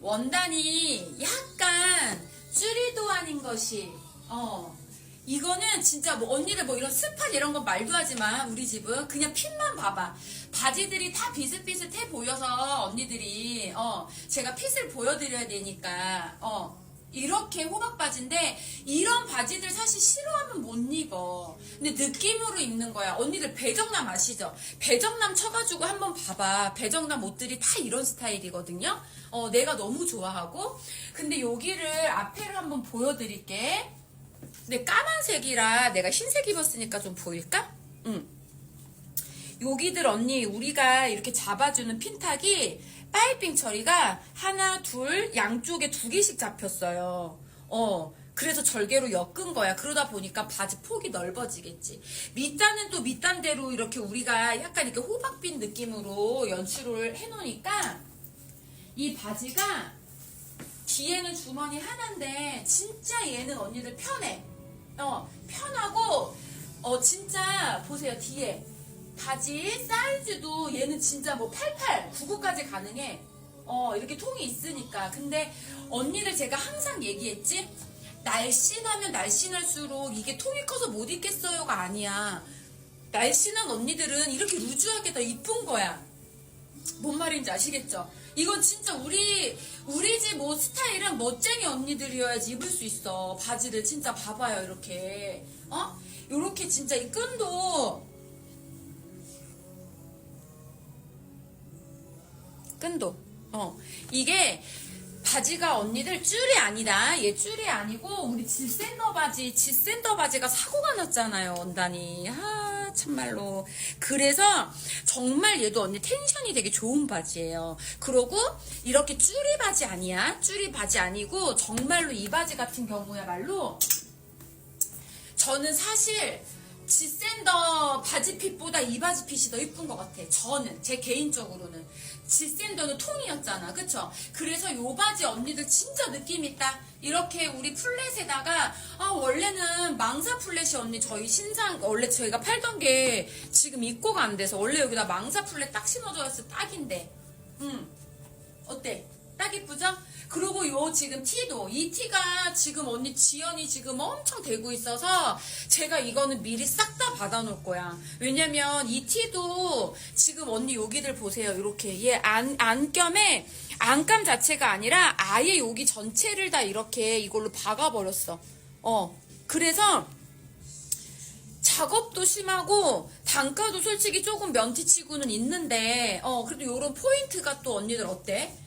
원단이 약간 쭈리도 아닌 것이 어 이거는 진짜 뭐 언니들 뭐 이런 스판 이런 건 말도 하지만 우리 집은 그냥 핏만 봐봐. 바지들이 다 비슷비슷해 보여서 언니들이 어 제가 핏을 보여드려야 되니까 어 이렇게 호박 바지인데 이런 바지들 사실 싫어하면 못 입어. 근데 느낌으로 입는 거야. 언니들 배정남 아시죠? 배정남 쳐가지고 한번 봐봐. 배정남 옷들이 다 이런 스타일이거든요. 어 내가 너무 좋아하고. 근데 여기를 앞에를 한번 보여드릴게. 근데 까만색이라 내가 흰색 입었으니까 좀 보일까? 응. 여기들 언니 우리가 이렇게 잡아주는 핀탁이 파이핑 처리가 하나 둘 양쪽에 두 개씩 잡혔어요. 어 그래서 절개로 엮은 거야. 그러다 보니까 바지 폭이 넓어지겠지. 밑단은 또 밑단대로 이렇게 우리가 약간 이렇게 호박빛 느낌으로 연출을 해놓으니까 이 바지가 뒤에는 주머니 하나인데 진짜 얘는 언니들 편해. 어 편하고 어 진짜 보세요 뒤에 바지 사이즈도 얘는 진짜 뭐 88, 99까지 가능해. 어, 이렇게 통이 있으니까. 근데 언니들 제가 항상 얘기했지? 날씬하면 날씬할수록 이게 통이 커서 못 입겠어요가 아니야. 날씬한 언니들은 이렇게 루즈하게 더 이쁜 거야. 뭔 말인지 아시겠죠? 이건 진짜 우리 우리 집옷 스타일은 멋쟁이 언니들이어야지 입을 수 있어. 바지를 진짜 봐봐요 이렇게 어? 이렇게 진짜 이 끈도 끈도. 어. 이게 바지가 언니들 줄이 아니다. 얘 줄이 아니고 우리 질샌더 바지, 질샌더 바지가 사고가 났잖아요. 원단이. 아, 참말로. 그래서 정말 얘도 언니 텐션이 되게 좋은 바지예요. 그러고 이렇게 쭈리 바지 아니야. 쭈리 바지 아니고 정말로 이 바지 같은 경우야말로 저는 사실 지샌더 바지핏보다 이 바지핏이 더 이쁜 것 같아. 저는 제 개인적으로는 지샌더는 통이었잖아, 그쵸? 그래서 요 바지 언니들 진짜 느낌 있다. 이렇게 우리 플랫에다가 아 원래는 망사 플랫이 언니 저희 신상 원래 저희가 팔던 게 지금 입고가 안 돼서 원래 여기다 망사 플랫 딱 신어줘서 딱인데, 음 어때? 딱 이쁘죠? 그리고 요 지금 티도 이 티가 지금 언니 지연이 지금 엄청 되고 있어서 제가 이거는 미리 싹 다 받아놓을 거야. 왜냐면 이 티도 지금 언니 여기들 보세요. 이렇게 얘 안 안감에 안감 자체가 아니라 아예 여기 전체를 다 이렇게 이걸로 박아버렸어. 어 그래서 작업도 심하고 단가도 솔직히 조금 면티치고는 있는데 어 그래도 요런 포인트가 또 언니들 어때?